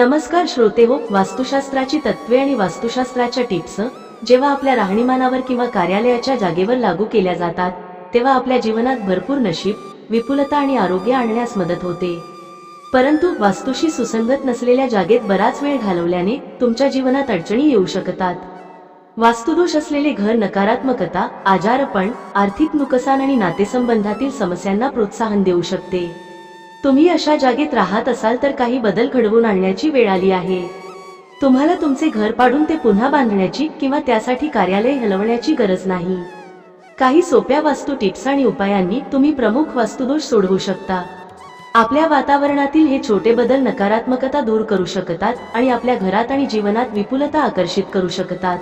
नमस्कार श्रोते हो वास्तुशास्त्राची तत्वे आणि वास्तुशास्त्राच्या टिप्स जेव्हा आपल्या राहणीमानावर किंवा कार्यालयाच्या जागेवर लागू केल्या जातात तेव्हा आपल्या जीवनात भरपूर नशीब विपुलता आणि आरोग्य आणण्यास मदत होते. परंतु वास्तूशी सुसंगत नसलेल्या जागेत बराच वेळ घालवल्याने तुमच्या जीवनात अडचणी येऊ शकतात. वास्तुदोष असलेले घर नकारात्मकता आजारपण आर्थिक नुकसान आणि नातेसंबंधातील समस्यांना प्रोत्साहन देऊ शकते. तुम्ही अशा जागेत राहत असाल तर काही बदल घडवून आणण्याची वेळ आली आहे. तुम्हाला तुमचे घर पाडून ते पुन्हा बांधण्याची किंवा त्यासाठी कार्यालय हलवण्याची गरज नाही. काही सोप्या वास्तू टिप्स आणि उपायांनी तुम्ही प्रमुख वास्तुदोष सोडवू शकता. आपल्या वातावरणातील हे छोटे बदल नकारात्मकता दूर करू शकतात आणि आपल्या घरात आणि जीवनात विपुलता आकर्षित करू शकतात.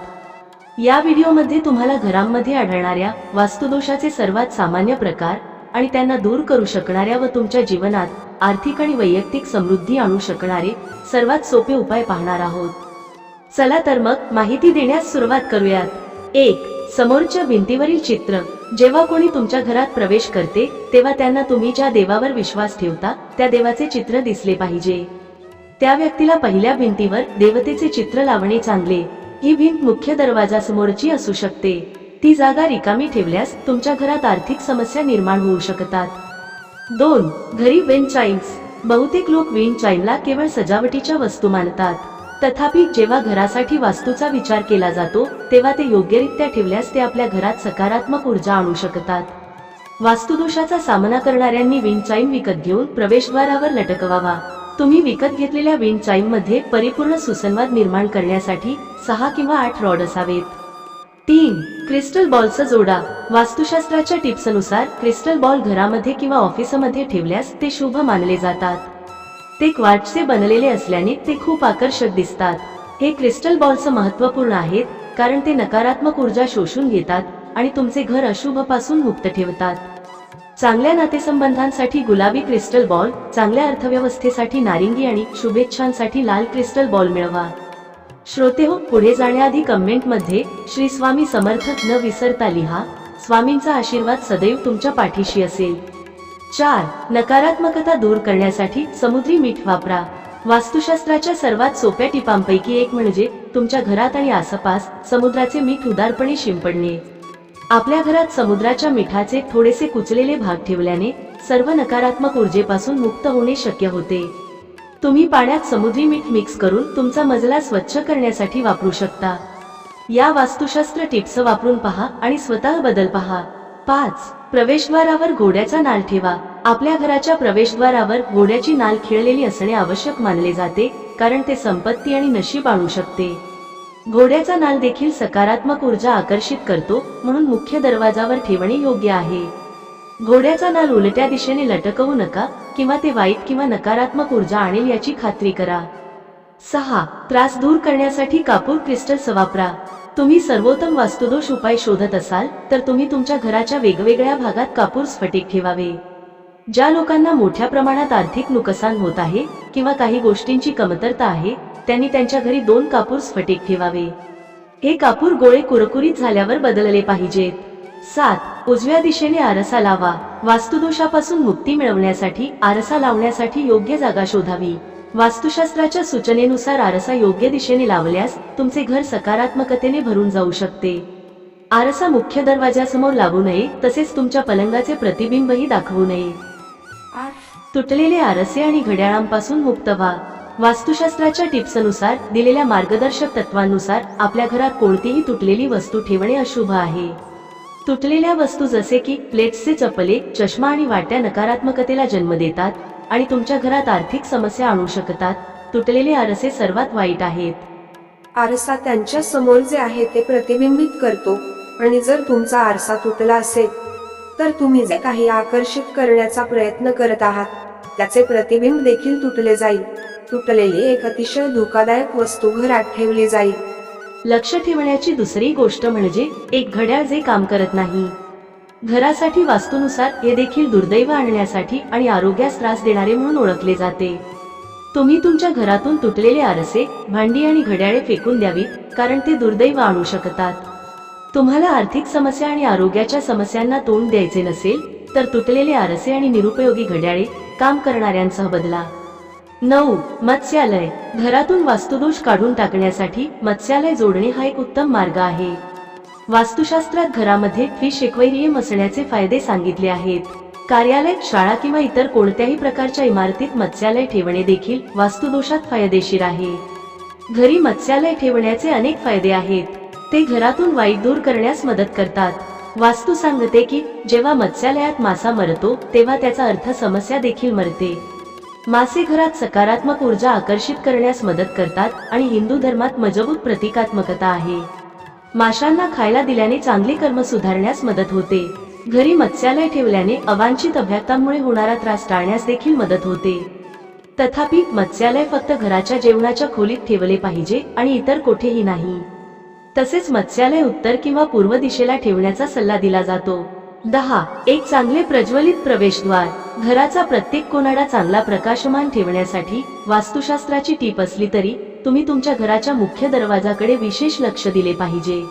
या व्हिडिओमध्ये तुम्हाला घरांमध्ये आढळणाऱ्या वास्तुदोषाचे सर्वात सामान्य प्रकार आणि त्यांना दूर करू शकणाऱ्या व तुमच्या जीवनात आर्थिक आणि वैयक्तिक समृद्धी आणू शकणारे सर्वात सोपे उपाय पाहणार आहोत. चला तर मग माहिती देण्यास सुरुवात करूयात. एक समोरच्या भिंतीवरील चित्र. जेव्हा कोणी तुमच्या घरात प्रवेश करते तेव्हा त्यांना तुम्ही ज्या देवावर विश्वास ठेवता त्या देवाचे चित्र दिसले पाहिजे. त्या व्यक्तीला पहिल्या भिंतीवर देवतेचे चित्र लावणे चांगले. ही भिंत मुख्य दरवाजासमोरची असू शकते. ती जागा रिकामी ठेवल्यास तुमच्या घरात आर्थिक समस्या निर्माण होऊ शकतात. दोन घरी वेन चाईन्स बहुतेक लोक वेन चाईनला केवळ सजावटीच्या वस्तू मानतात. तथापि जेव्हा घरासाठी वास्तूचा विचार केला जातो तेव्हा ते योग्यरित्या ठेवल्यास ते आपल्या घरात सकारात्मक ऊर्जा आणू शकतात. वास्तुदोषाचा सामना करणाऱ्यांनी विंड चाईम विकत घेऊन प्रवेशद्वारावर लटकवावा. तुम्ही विकत घेतलेल्या विंड चाईममध्ये परिपूर्ण सुसंवाद निर्माण करण्यासाठी सहा किंवा आठ रॉड असावेत. तीन क्रिस्टल बॉलचं जोडा. वास्तुशास्त्राच्या टिप्सनुसार क्रिस्टल बॉल घरामध्ये किंवा ऑफिसमध्ये ठेवल्यास ते शुभ मानले जातात. ते क्वाटचे बनलेले असल्याने ते खूप आकर्षक दिसतात. हे क्रिस्टल बॉलचं महत्त्वपूर्ण आहेत कारण ते नकारात्मक ऊर्जा शोषून घेतात आणि तुमचे घर अशुभपासून मुक्त ठेवतात. चांगल्या नातेसंबंधांसाठी गुलाबी क्रिस्टल बॉल चांगल्या अर्थव्यवस्थेसाठी नारिंगी आणि शुभेच्छांसाठी लाल क्रिस्टल बॉल मिळवा. श्रोते हो पुढे जाण्याआधी कमेंटमध्ये श्री स्वामी समर्थक न विसरता लिहा. स्वामींचा आशीर्वाद सदैव तुमच्या पाठीशी असेल. चार नकारात्मकता दूर करण्यासाठी समुद्री मीठ वापरा. वास्तुशास्त्राच्या सर्वात सोप्या टिपांपैकी एक म्हणजे तुमच्या घरात आणि आसपास समुद्राचे मीठ उदारपणे शिंपडणे. आपल्या घरात समुद्राच्या मिठाचे थोडेसे कुचलेले भाग ठेवल्याने सर्व नकारात्मक ऊर्जेपासून मुक्त होणे शक्य होते. तुम्ही पाण्यात समुद्री मीठ मिक्स करून तुमचा मजला स्वच्छ करण्यासाठी वापरू शकता. या वास्तुशास्त्र टिप्स वापरून पहा आणि स्वतः बदल पहा. पाच प्रवेशद्वारावर घोड्याचा नाल ठेवा. आपल्या घराच्या प्रवेशद्वारावर घोड्याची नाल खिळलेली असणे आवश्यक मानले जाते कारण ते संपत्ती आणि नशीब आणू शकते. घोड्याचा नाल देखील सकारात्मक ऊर्जा आकर्षित करतो म्हणून मुख्य दरवाजावर ठेवणे योग्य आहे. घोड्याचा नाल उलट्या दिशेने लटकवू नका किंवा ते वाईट किंवा नकारात्मक ऊर्जा आणेल याची खात्री करा. सहा. त्रास दूर करण्यासाठी कापूर क्रिस्टल्स वापरा. तुम्ही सर्वोत्तम वास्तुदोष उपाय शोधत असाल तर तुम्ही तुमच्या घराच्या वेगवेगळ्या भागात कापूर स्फटिक ठेवावे. ज्या लोकांना मोठ्या प्रमाणात आर्थिक नुकसान होत आहे किंवा काही गोष्टींची कमतरता आहे त्यांनी त्यांच्या घरी दोन कापूर स्फटिक ठेवावे. हे कापूर गोळे कुरकुरीत झाल्यावर बदलले पाहिजेत. सात. उजव्या दिशेने आरसा लावा. वास्तुदोषापासून मुक्ती मिळवण्यासाठी आरसा लावण्यासाठी योग्य जागा शोधावी. वास्तुशास्त्राच्या सूचनेनुसार आरसा योग्य दिशेने लावल्यास तुमचे घर सकारात्मकतेने भरून जाऊ शकते. आरसा मुख्य दरवाजासमोर लागू नये तसेच तुमच्या पलंगाचे प्रतिबिंबही दाखवू नये. तुटलेले आरसे आणि घड्याळांपासून मुक्त व्हा. वास्तुशास्त्राच्या टिप्सनुसार दिलेल्या मार्गदर्शक तत्वांनुसार आपल्या घरात कोणतीही तुटलेली वस्तू ठेवणे अशुभ आहे. तुटलेल्या वस्तू जसे की प्लेट्सचे चपले चष्मा आणि वाट्या नकारात्मकतेला जन्म देतात आणि तुमच्या घरात आर्थिक समस्या आणू शकतात. तुटलेले आरसे सर्वात वाईट आहेत. आरसा त्यांच्यासमोर जे आहे ते प्रतिबिंबित करतो आणि जर तुमचा आरसा तुटला असेल तर तुम्ही जे काही आकर्षित करण्याचा प्रयत्न करत आहात त्याचे प्रतिबिंब देखील तुटले जाईल. तुटलेली एक अतिशय धोकादायक वस्तू घरात ठेवली जाईल. लक्ष ठेवण्याची दुसरी गोष्ट म्हणजे एक घड्याळ जे काम करत नाही. घरासाठी वास्तूनुसार हे देखील दुर्दैव आणण्यासाठी आणि आरोग्यास त्रास देणारे म्हणून ओळखले जाते. तुम्ही तुमच्या घरातून तुटलेले आरसे भांडी आणि घड्याळे फेकून द्यावीत कारण ते दुर्दैव आणू शकतात. तुम्हाला आर्थिक समस्या आणि आरोग्याच्या समस्यांना तोंड द्यायचे नसेल तर तुटलेले आरसे आणि निरुपयोगी घड्याळे काम करणाऱ्यांसह बदला. नऊ. मत्स्यालय. घरातून वास्तुदोष काढून टाकण्यासाठी मत्स्यालय जोडणे हा एक उत्तम मार्ग आहे. वास्तुशास्त्रात घरामध्ये फिश एक्वेरियम असण्याचे फायदे सांगितले आहेत. कार्यालय शाळा किंवा इतर कोणत्याही प्रकारच्या इमारतीत मत्स्यालय ठेवणे देखील वास्तुदोषात फायदेशीर आहे. घरी मत्स्यालय ठेवण्याचे अनेक फायदे आहेत. ते घरातून वाईट दूर करण्यास मदत करतात. वास्तू सांगते की जेव्हा मत्स्यालयात मासा मरतो तेव्हा त्याचा अर्थ समस्या देखील मरते. मासे घरात सकारात्मक ऊर्जा आकर्षित करण्यास मदत करतात आणि हिंदू धर्मात मजबूत प्रतिकात्मकता आहे. माशांना खायला दिल्याने चांगले कर्म सुधारण्यास मदत होते. घरी मत्स्यालय ठेवल्याने अवांछित अभ्यागतांमुळे होणारा त्रास टाळण्यास देखील मदत होते. तथापि मत्स्यालय फक्त घराच्या जेवणाच्या खोलीत ठेवले पाहिजे आणि इतर कोठेही नाही. तसेच मत्स्यालय उत्तर किंवा पूर्व दिशेला ठेवण्याचा सल्ला दिला जातो. दहा. एक चांगले प्रज्वलित प्रवेशद्वार. घराचा प्रत्येक कोनाडा चांगला प्रकाशमान ठेवण्यासाठी वास्तुशास्त्राची टीप असली तरी तुम्ही तुमच्या घराच्या मुख्य दरवाजाकडे विशेष लक्ष दिले पाहिजे.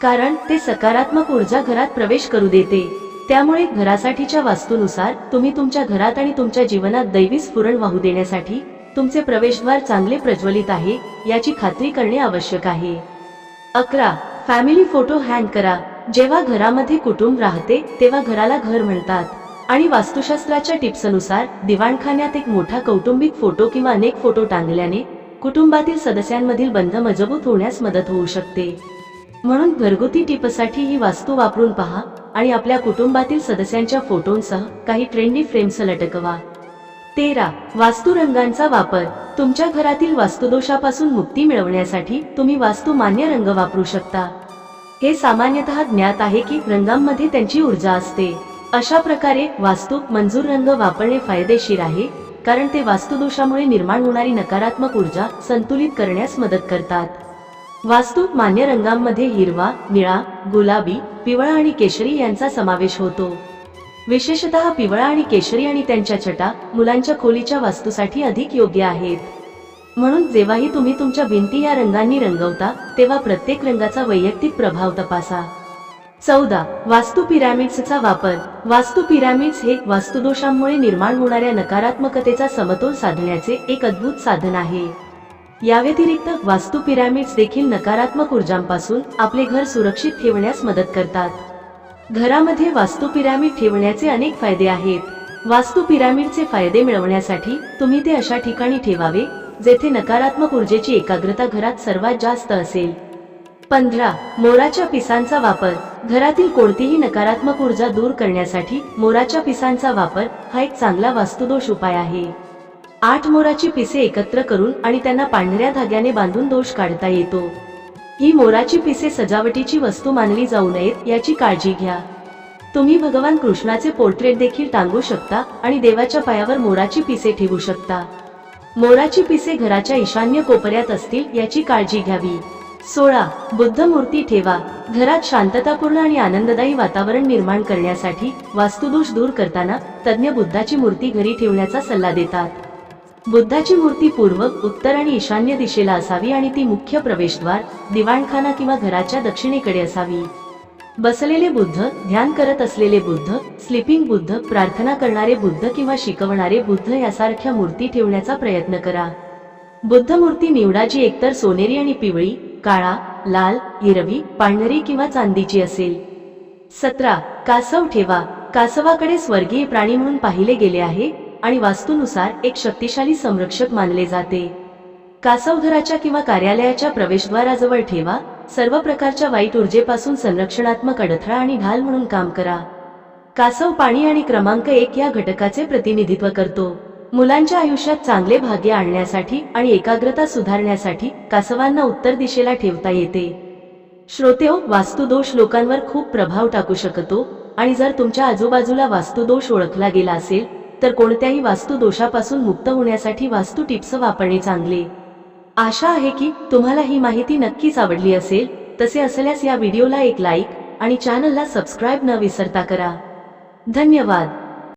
कारण ते सकारात्मक ऊर्जा घरात प्रवेश करू देते. त्यामुळे घरासाठीच्या वास्तूनुसार तुम्ही तुमच्या घरात आणि तुमच्या जीवनात दैवी स्फुरण वाहू देण्यासाठी तुमचे प्रवेशद्वार चांगले प्रज्वलित आहे याची खात्री करणे आवश्यक आहे. अकरा. फॅमिली फोटो हँग करा. जेव्हा घरामध्ये कुटुंब राहते तेव्हा घराला घर म्हणतात. आणि वास्तुशास्त्राच्या टिप्सनुसार दिवाणखान्यात एक मोठा कौटुंबिक फोटो किंवा अनेक फोटो टांगल्याने कुटुंबातील सदस्यांमधील बंध मजबूत होण्यास मदत होऊ शकते. म्हणून घरगुती टिपसाठी ही वास्तू वापरून पहा आणि आपल्या कुटुंबातील सदस्यांच्या फोटोंसह काही ट्रेंडी फ्रेम्स लटकवा. तेरा. वास्तू रंगांचा वापर. तुमच्या घरातील वास्तुदोषापासून मुक्ती मिळवण्यासाठी तुम्ही वास्तू मान्य रंग वापरू शकता. हे सामान्यतः ज्ञात आहे की रंगांमध्ये त्यांची ऊर्जा असते. अशा प्रकारे वास्तू मंजूर रंग वापरणे फायदेशीर आहे कारण ते वास्तुदोषामुळे निर्माण होणारी नकारात्मक ऊर्जा संतुलित करण्यास मदत करतात. वास्तू मान्य रंगांमध्ये हिरवा निळा गुलाबी पिवळा आणि केशरी यांचा समावेश होतो. विशेषतः पिवळा आणि केशरी आणि त्यांच्या छटा मुलांच्या खोलीच्या वास्तूसाठी अधिक योग्य आहेत. म्हणून जेव्हाही तुम्ही तुमच्या भिंती या रंगांनी रंगवता तेव्हा प्रत्येक रंगाचा वैयक्तिक प्रभाव तपासा. चौदा. वास्तू पिरामिड्सचा वापर. वास्तू पिरामिड्स हे वास्तुदोषांमुळे निर्माण होणाऱ्या नकारात्मकतेचा समतोल साधण्याचे एक अद्भुत साधन आहे. या व्यतिरिक्त वास्तू पिरामिड्स देखील नकारात्मक ऊर्जांपासून आपले घर सुरक्षित ठेवण्यास मदत करतात. घरामध्ये वास्तू पिरॅमिड ठेवण्याचे अनेक फायदे आहेत. वास्तू पिरामिडचे फायदे मिळवण्यासाठी तुम्ही ते अशा ठिकाणी ठेवावे जेथे नकारात्मक ऊर्जेची एकाग्रता घरात सर्वात जास्त असेल. पंधरा. मोराच्या पिसांचा वापर. घरातील कोणतीही नकारात्मक ऊर्जा दूर करण्यासाठी मोराच्या पिसांचा वापर हा एक चांगला वास्तुदोष उपाय आहे. आठ. मोराची पिसे एकत्र करून आणि त्यांना पांढऱ्या धाग्याने बांधून दोष काढता येतो. ही मोराची पिसे सजावटीची वस्तू मानली जाऊ नयेत याची काळजी घ्या. तुम्ही भगवान कृष्णाचे पोर्ट्रेट देखील टांगू शकता आणि देवाच्या पायावर मोराची पिसे ठेवू शकता. मोराची पिसे घराच्या ईशान्य कोपऱ्यात असतील याची काळजी घ्यावी. सोळा. बुद्ध मूर्ती ठेवा. घरात शांततापूर्ण आणि आनंददायी वातावरण निर्माण करण्यासाठी वास्तुदोष दूर करताना तज्ज्ञ बुद्धाची मूर्ती घरी ठेवण्याचा सल्ला देतात. बुद्धाची मूर्ती पूर्व उत्तर आणि ईशान्य दिशेला असावी आणि ती मुख्य प्रवेशद्वार दिवाणखाना किंवा घराच्या दक्षिणेकडे असावी. बसलेले बुद्ध ध्यान करत असलेले बुद्ध स्लिपिंग बुद्ध प्रार्थना करणारे बुद्ध किंवा शिकवणारे बुद्ध यासारख्या मूर्ती ठेवण्याचा प्रयत्न करा. बुद्ध मूर्ती निवडा जी एकतर सोनेरी आणि पिवळी काळा लाल हिरवी पांढरी किंवा चांदीची असेल. सतरा. कासव ठेवा. कासवाकडे स्वर्गीय प्राणी म्हणून पाहिले गेले आहे आणि वास्तूनुसार एक शक्तिशाली संरक्षक मानले जाते. कासवघराच्या किंवा कार्यालयाच्या प्रवेशद्वाराजवळ ठेवा. सर्व प्रकारच्या वाईट ऊर्जेपासून संरक्षणात्मक अडथळा आणि ढाल म्हणून काम करा. कासव पाणी आणि क्रमांक एक या घटकाचे प्रतिनिधित्व करतो. मुलांच्या आयुष्यात चांगले भाग्य आणण्यासाठी आणि एकाग्रता सुधारण्यासाठी कासवांना उत्तर दिशेला ठेवता येते. श्रोतेव हो, वास्तुदोष लोकांवर खूप प्रभाव टाकू शकतो आणि जर तुमच्या आजूबाजूला वास्तुदोष ओळखला गेला असेल तर कोणत्याही वास्तुदोषापासून मुक्त होण्यासाठी वास्तू टिप्स वापरणे चांगले. आशा आहे की तुम्हाला ही माहिती नक्कीच आवडली असेल. तसे असल्यास या व्हिडिओला एक लाईक आणि चॅनलला सबस्क्राईब न विसरता करा. धन्यवाद.